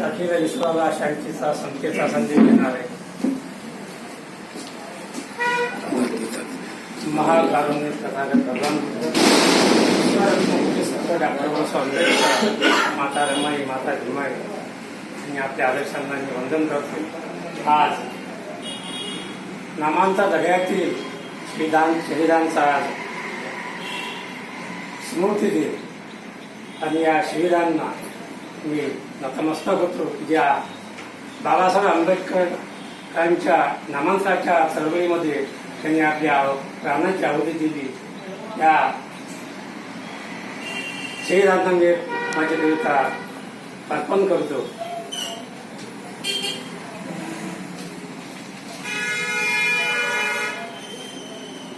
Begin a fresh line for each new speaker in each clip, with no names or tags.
अखिल विश्वाला शांतीचा संख्येचा संदेश आहे महाकारुण्य तथागत भगवान डॉक्टर बाबासाहेब आंबेडकर माता रमाई माता भीमाई आणि आपल्या आदर्शांना मी वंदन करतो आज नामांचा दगड्यातील श्रीदान शहीदांचा आज स्मृती दिन आणि या शिबिरांना मी नतमस्तक होतो. ज्या बाबासाहेब आंबेडकरांच्या नामांकाच्या चळवळीमध्ये त्यांनी आपल्या प्राणांची आहुती दिली. या शहीदांना मी माझी कविता अर्पण करतो.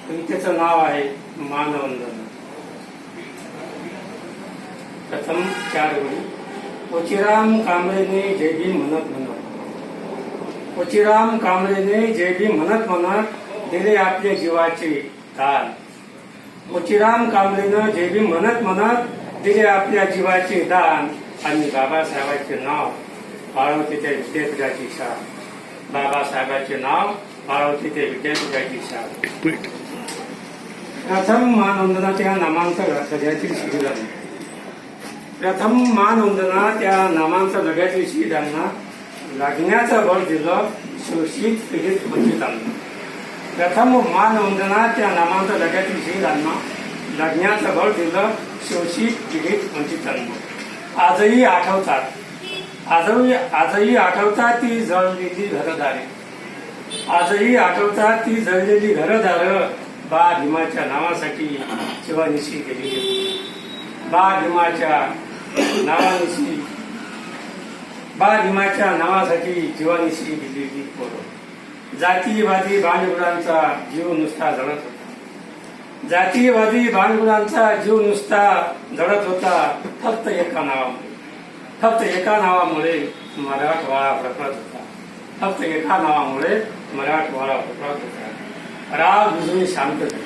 कवितेचं नाव आहे मानवंदन. प्रथम चार ओळी कोचिराम कांबळेने जय भीम म्हणत म्हणत कोचिराम कांबळेने जय भीम म्हणत म्हणत दिले आपल्या जीवाचे दान कोचिराम कांबळेनं जय भीम म्हणत म्हणत दिले आपल्या जीवाचे दान. आणि बाबासाहेबांचे नाव बाळवते त्या विद्यापीठाची शाळा. बाबासाहेबांचे नाव बाळवते त्या विद्यापीठाची शाळा. प्रथम मानवंदना त्या नामांचा सध्यातील शिबिर आहे प्रथम मानवंदना त्या नामांचा लढ्यातील शहीदांना लागण्याचा भर दिलं शोषित पीडित वंचितांना प्रथम मानवंदना त्या नामांचा लढ्यातील शहीदांना लढण्याचं भर दिलं शोषित पीडित वंचितांना आजही आठवतात. आजही आजही आठवतात ती जळलेली घरदारे. आजही आठवतात ती जळलेली घरदार. बा भीमाच्या नावासाठी शिवानिशी गेलेली. बा भीमाच्या नावानिशी बा भीमाच्या नावासाठी जीवानिशी गेलेली पोरं जातीयवादी भांडगुडांचा जीव नुसता जळत होता. जातीयवादी भांडगुडांचा जीव नुसता जळत होता फक्त एका नावामुळे. फक्त एका नावामुळे मराठवाडा प्रकट होता. फक्त एका नावामुळे मराठवाडा प्रकट होता. राग भिजून शांत झाली.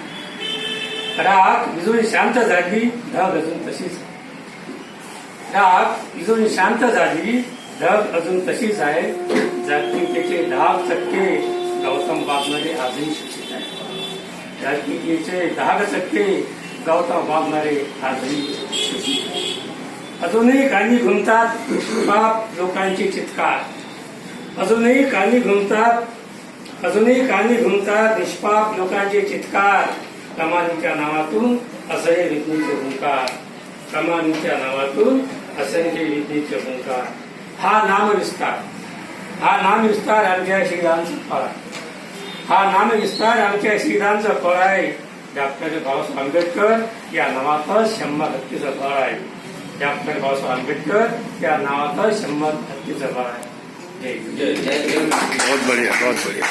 राग भिजून शांत झाली धग अजून तशीच राग इजून शांत झाली. ढग अजून तशीच आहे. जागतिकेचे दहा टक्के गौतम बाबनारे आजही शिक्षित आहे जागतिकेचे दहा टक्के गौतम बाबनारे आजही शिक्षित अजूनही कानी घुमतात बाप लोकांची चित्कार. अजूनही कानी घुमतात अजूनही कानी घुमतात निष्पाप लोकांचे चित्कार. कमानीच्या नावातून असह्य विज्ञीचे हुंकार. कमानीच्या नावातून असंख्य विज्ञीचे ओंकार हा नामविस्तार हा नामविस्तार आमच्या श्रीरामचं फळ आहे. हा नामविस्तार आमच्या श्रीरामचं फळ आहे डॉक्टर बाबासाहेब आंबेडकर या नावातच शंभर हत्तीचं फळ आहे डॉक्टर बाबासाहेब आंबेडकर या नावातच शंभर हत्तीचं फळ आहे जय
बहुत बढ़िया बहुत बढ़िया